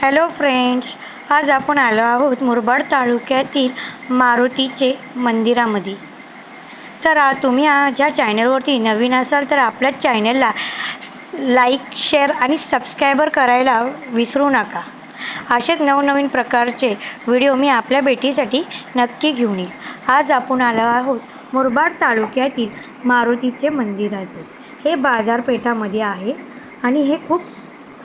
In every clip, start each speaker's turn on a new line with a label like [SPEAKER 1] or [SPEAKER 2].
[SPEAKER 1] Hello friends आज आपण आलो आहोत मुरबाड तालुक्यातील मारुतीचे मंदिरामध्ये. तर तुम्ही ज्या चॅनलवरती नवीन असाल तर आपल्या चॅनलला लाईक शेअर आणि सबस्क्रायबर करायला विसरू नका. असेच नवनवीन प्रकारचे व्हिडिओ मी आपल्या भेटीसाठी नक्की घेऊन येईल. आज आपण आलो आहोत मुरबाड तालुक्यातील मारुतीचे मंदिराचे. हे बाजारपेठामध्ये आहे आणि हे खूप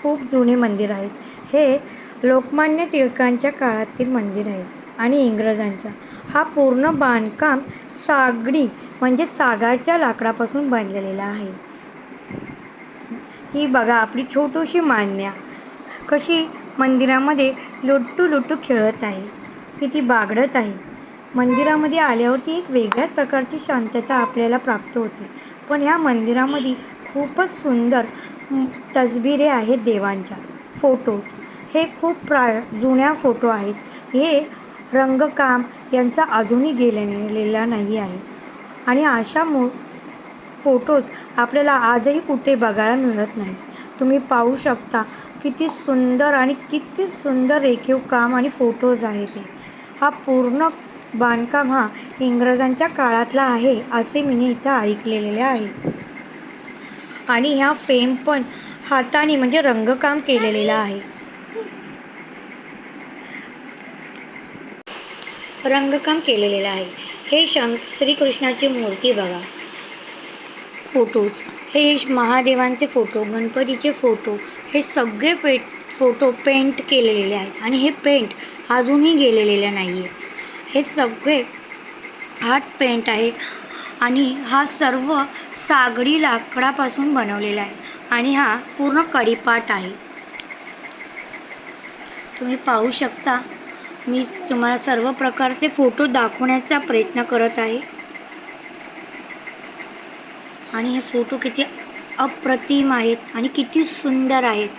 [SPEAKER 1] खूप जुने मंदिर आहेत. हे लोकमान्य टिळकांच्या काळातील मंदिर आहे आणि इंग्रजांच्या. हा पूर्ण बांधकाम सागडी म्हणजे सागाच्या लाकडापासून बांधलेला आहे. ही बघा आपली छोटीशी मान्या कशी मंदिरामध्ये लुट्टू लुट्टू खेळत आहे. किती बागडत आहे. मंदिरामध्ये आल्यावरती एक वेगळ्याच प्रकारची शांतता आपल्याला प्राप्त होते. पण ह्या मंदिरामध्ये खूपच सुंदर तसबिरे आहेत देवांच्या. फोटोज. हे खूप प्रा जुन्या फोटो आहेत. हे रंगकाम यांचा अजूनही गेलेला नाही आहे. आणि अशा मो फोटोज आपल्याला आजही कुठे बघायला मिळत नाही. तुम्ही पाहू शकता किती सुंदर आणि किती सुंदर रेखीव काम आणि फोटोज आहेत ते. हा पूर्ण बांधकाम हा इंग्रजांच्या काळातला आहे असे मी इथं ऐकलेले आहे. आणि ह्या फेम पण हाताने म्हणजे रंगकाम केलेलं आहे. रंगकाम केलेलं आहे. हे शंख श्रीकृष्णाची मूर्ती बघा. फोटोज. हे महादेवांचे फोटो गणपतीचे फोटो हे सगळे पेट फोटो पेंट केलेले आहेत. आणि हे पेंट अजूनही गेलेले नाही आहे हे सगळे हात पेंट आहे आणि हा सर्व सागडी लाकडापासून बनवलेला आहे. आणि हा पूर्ण कडीपाट आहे. तुम्ही पाहू शकता मी तुम्हाला सर्व प्रकारचे फोटो दाखवण्याचा प्रयत्न करत आहे. आणि हे फोटो किती अप्रतिम आहेत आणि किती सुंदर आहेत.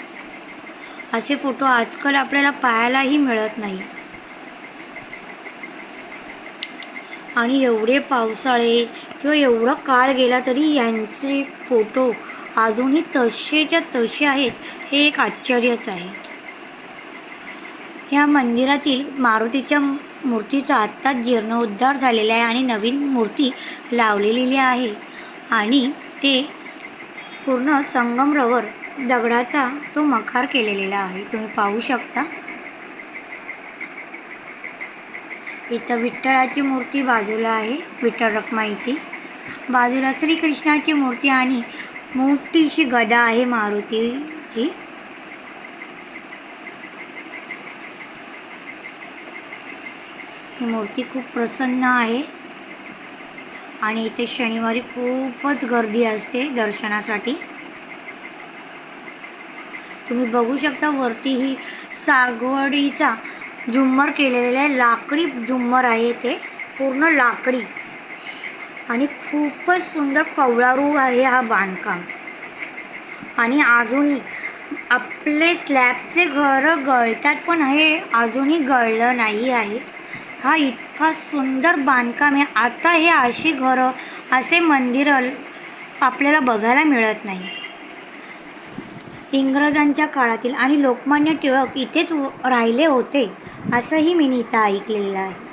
[SPEAKER 1] असे फोटो आजकाल आपल्याला पाहायलाही मिळत नाही. आणि एवढे पावसाळे किंवा एवढा काळ गेला तरी यांचे फोटो अजूनही तसेच्या तसे आहेत हे एक आश्चर्यच आहे. या मंदिरातील मारुतीच्या मूर्तीचा आत्ताच जीर्णोद्धार झालेला आहे आणि नवीन मूर्ती लावलेली आहे आणि ते पूर्ण संगमरवर दगडाचा तो मखार केलेला आहे. तुम्ही पाहू शकता. इथं विठ्ठलाची मूर्ती बाजूला आहे विठ्ठल रखमाईची. बाजूला श्रीकृष्णाची मूर्ती आणि मोठीशी गदा आहे मारुतीची. ही मूर्ती खूप प्रसन्न आहे. आणि इथे शनिवारी खूपच गर्दी असते दर्शनासाठी. तुम्ही बघू शकता वरती ही सागवडीचा झुम्मर केलेले आहे. लाकडी झुम्मर आहे ते. पूर्ण लाकडी. आणि खूपच सुंदर कवळारू आहे हा बांधकाम. आणि अजूनही आपले स्लॅबचे घरं गळतात पण हे अजूनही गळलं नाही आहे. हा इतका सुंदर बांधकाम आहे. आता हे अशी घरं असे मंदिरं आपल्याला बघायला मिळत नाही. इंग्रजांच्या काळातील आणि लोकमान्य टिळक इथेच राहिले होते. असंही मी इथं ऐकलेलं आहे.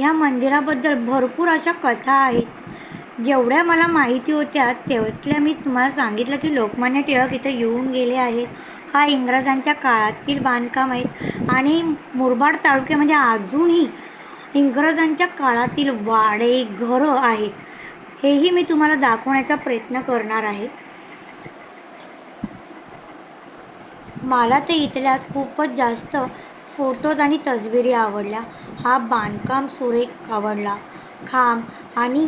[SPEAKER 1] या मंदिराबद्दल भरपूर अशा कथा आहेत. जेवढ्या मला माहिती होत्या तेवढ्या मी तुम्हाला सांगितलं की लोकमान्य टिळक इथं येऊन गेले आहेत. हा इंग्रजांच्या काळातील बांधकाम आहेत. आणि मुरबाड तालुक्यामध्ये म्हणजे अजूनही इंग्रजांच्या काळातील वाडे घरं आहेत. हेही मी तुम्हाला दाखवण्याचा प्रयत्न करणार आहे. मला ते इथल्यात खूपच जास्त फोटोज आणि तसबिरी आवडल्या. हा बांधकाम सुरेख आवडला. खांब आणि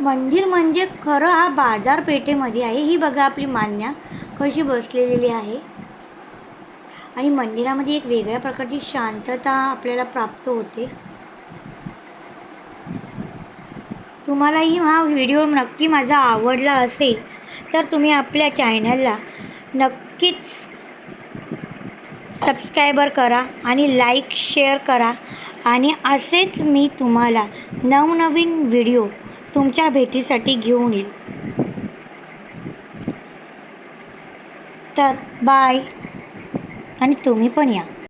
[SPEAKER 1] मंदिर म्हणजे खरं हा बाजारपेठेमध्ये आहे. ही बघा आपली मान्या कशी बसलेली आहे. आणि मंदिरामध्ये एक वेगळ्या प्रकारची शांतता आपल्याला प्राप्त होते. तुम्हालाही हा व्हिडिओ नक्की माझा आवडला असेल तर तुम्ही आपल्या चॅनलला नक्कीच सबस्क्रायबर करा आणि लाईक शेअर करा. आणि असेच मी तुम्हाला नवनवीन व्हिडिओ तुमच्या भेटीसाठी घेऊन येईल. तर बाय आणि तुम्ही पण या.